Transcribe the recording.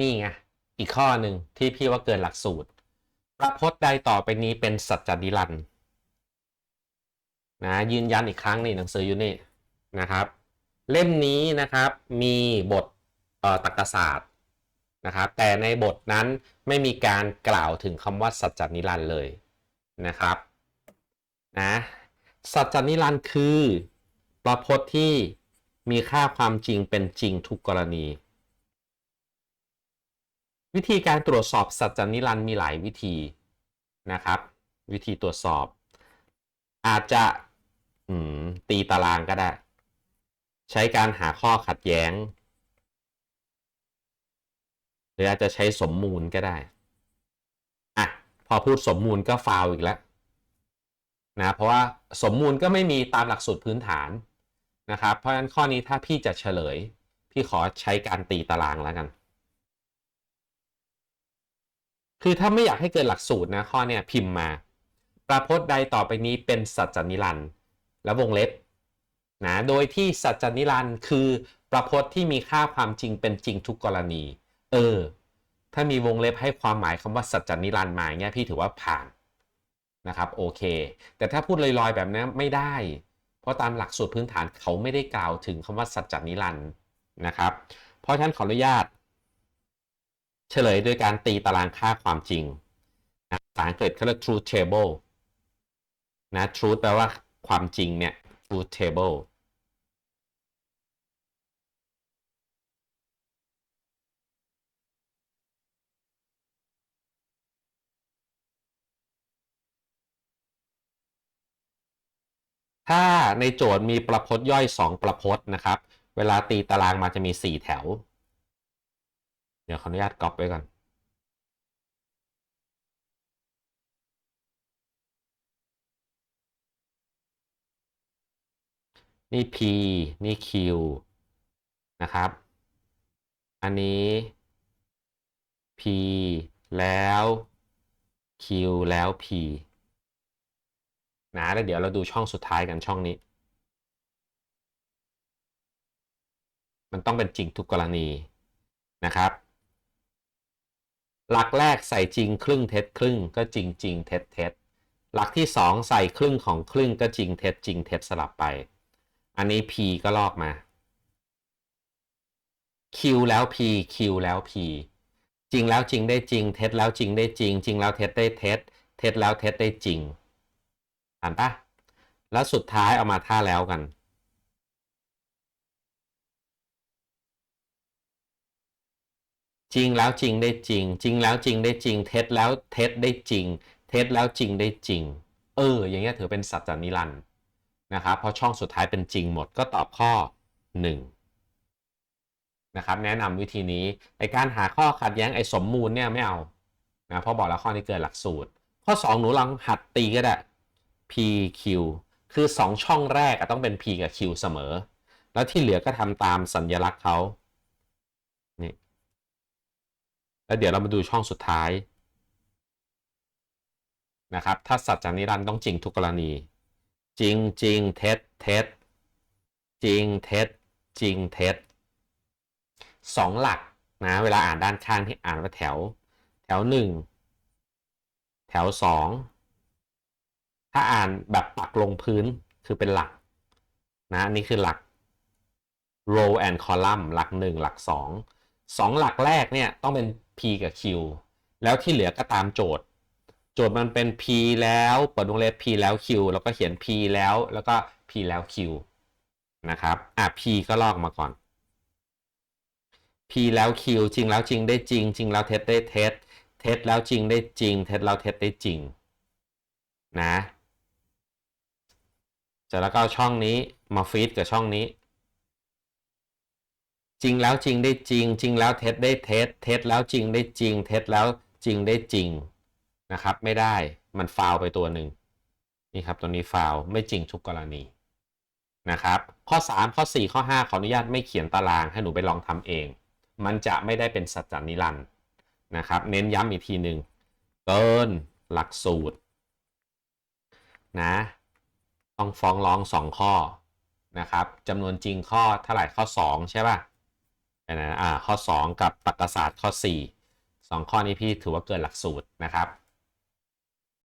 นี่ไงอีกข้อหนึ่งที่พี่ว่าเกินหลักสูตรประพจน์ใดต่อไปนี้เป็นสัจจนิรันดร์นะยืนยันอีกครั้งนี่หนังสืออยู่นี่นะครับ เล่มนี้นะครับมีบทเอ่อตรรกศาสตร์นะครับแต่ในบทนั้นไม่มีการกล่าวถึงคำว่าสัจจนิรันดร์เลยนะครับนะสัจจนิรันดร์คือประพจน์ที่มีค่าความจริงเป็นจริงทุกกรณี วิธีการตรวจสอบสัจจนิรันมีหลายวิธีนะครับ วิธีตรวจสอบ อาจจะตีตารางก็ได้ ใช้การหาข้อขัดแย้ง หรืออาจจะใช้สมมูลก็ได้อะพอพูดสมมูลก็ฟาวอีกแล้วนะเพราะว่าสมมูลก็ไม่มีตามหลักสูตรพื้นฐานนะครับ เพราะฉะนั้นข้อนี้ถ้าพี่จะเฉลย พี่ขอใช้การตีตารางแล้วกัน คือถ้าไม่อยากให้เกินหลักสูตรนะข้อเนี่ยพิมพ์มา ประพจน์ใดต่อไปนี้เป็นสัจจนิรันด์แล้ววงเล็บนะโดยที่สัจจนิรันด์คือประพจน์ที่มีค่าความจริงเป็นจริงทุกกรณี เออ ถ้ามีวงเล็บให้ความหมายคำว่าสัจจนิรันด์มาเงี้ยพี่ถือว่าผ่านนะครับโอเค แต่ถ้าพูดลอยๆแบบนี้ไม่ได้ เพราะตามหลักสูตรพื้นฐานเขาไม่ได้กล่าวถึงคำว่าสัจจนิรันด์นะครับ เพราะฉะนั้นขออนุญาต เฉลยโดยการตีตารางค่าความจริงนะภาษาอังกฤษเขาเรียก truth table นะ truth แปลว่าความจริงเนี่ย truth table ถ้าในโจทย์มีประพจน์ย่อย 2 ประพจน์นะครับ เวลาตีตารางมาจะมี 4 แถว เดี๋ยวขออนุญาตก๊อปไว้ก่อน นี่ P นี่ Q นะครับ อันนี้ P แล้ว Q แล้ว P นะแล้วเดี๋ยวเราดูช่องสุดท้ายกันช่องนี้ มันต้องเป็นจริงทุกกรณีนะครับ หลักแรกใส่จริงครึ่งเท็จครึ่งก็จริงจริงเท็จเท็จหลักที่ 2 ใส่ครึ่งของครึ่งก็จริงเท็จจริงเท็จสลับไป อันนี้ p ก็ลอกมา q แล้ว p q แล้ว p จริงแล้วจริงได้จริง เท็จแล้วจริงได้จริง จริงแล้วเท็จได้เท็จ เท็จแล้วเท็จได้จริงอ่านปะแล้วสุดท้ายเอามาท่าแล้วกัน จริงแล้วจริงได้จริง จริงแล้วจริงได้จริง เท็จแล้วเท็จได้จริง เท็จแล้วจริงได้จริง เออ อย่างเงี้ยถือเป็นสัจจนิรันดร์นะครับเพราะช่องสุดท้ายเป็นจริงหมดก็ตอบข้อ 1 นะครับ แนะนำวิธีนี้ในการหาข้อขัดแย้งไอ้สมมูลเนี่ยไม่เอานะเพราะบอกแล้วข้อนี้เกินหลักสูตร ข้อ 2 หนูลองหัดตีก็ได้ p q คือ 2 ช่องแรกต้องเป็น p กับ q เสมอ แล้วที่เหลือก็ทำตามสัญลักษณ์เขานี่ แล้วเดี๋ยวเรามาดูช่องสุดท้ายนะครับ ถ้าสัจจานิรันดร์ต้องจริงทุกกรณี จริงจริงเท็จเท็จจริงเท็จจริงเท็จสองหลักนะเวลาอ่านด้านข้างที่อ่านว่าแถว แถวหนึ่งแถวสองถ้าอ่านแบบปักลงพื้นคือเป็นหลักนะนี่คือหลัก row and column หลัก 1 หลัก 2 2 หลักแรกเนี่ยต้องเป็น p กับ q แล้วที่เหลือก็ตามโจทย์ โจทย์มันเป็น p แล้วเปิดวงเล็บ p แล้ว q แล้วก็เขียน p แล้วแล้วก็ p แล้ว q นะครับอะ p ก็ลอกมาก่อน p แล้ว q จริงแล้วจริงได้จริง จริงแล้วเท็จได้เท็จเท็จแล้วจริงได้จริง เท็จแล้วเท็จได้จริงนะจะแล้วก็ช่องนี้มาฟีดกับช่องนี้ จริงแล้วจริงได้จริง จริงแล้วเท็จได้เท็จเท็จแล้วจริงได้จริง เท็จแล้วจริงได้จริงนะครับ ไม่ได้มันฟาวไปตัวหนึ่งนี่ครับตัวนี้ฟาวไม่จริงทุกกรณีนะครับข้อ 3 ข้อ 4 ข้อ 5 ขออนุญาตไม่เขียนตารางให้หนูไปลองทำเอง มันจะไม่ได้เป็นสัจจนิรันดร์นะครับเน้นย้ำอีกทีหนึ่งเกินหลักสูตรนะต้องฟ้องร้อง 2 ข้อนะครับจำนวนจริงข้อเท่าไหร่ข้อ 2 ใช่ป่ะ นะอ่าข้อ 2 กับตรรกศาสตร์ข้อ 4 2 ข้อนี้พี่ถือว่าเกินหลักสูตรนะครับ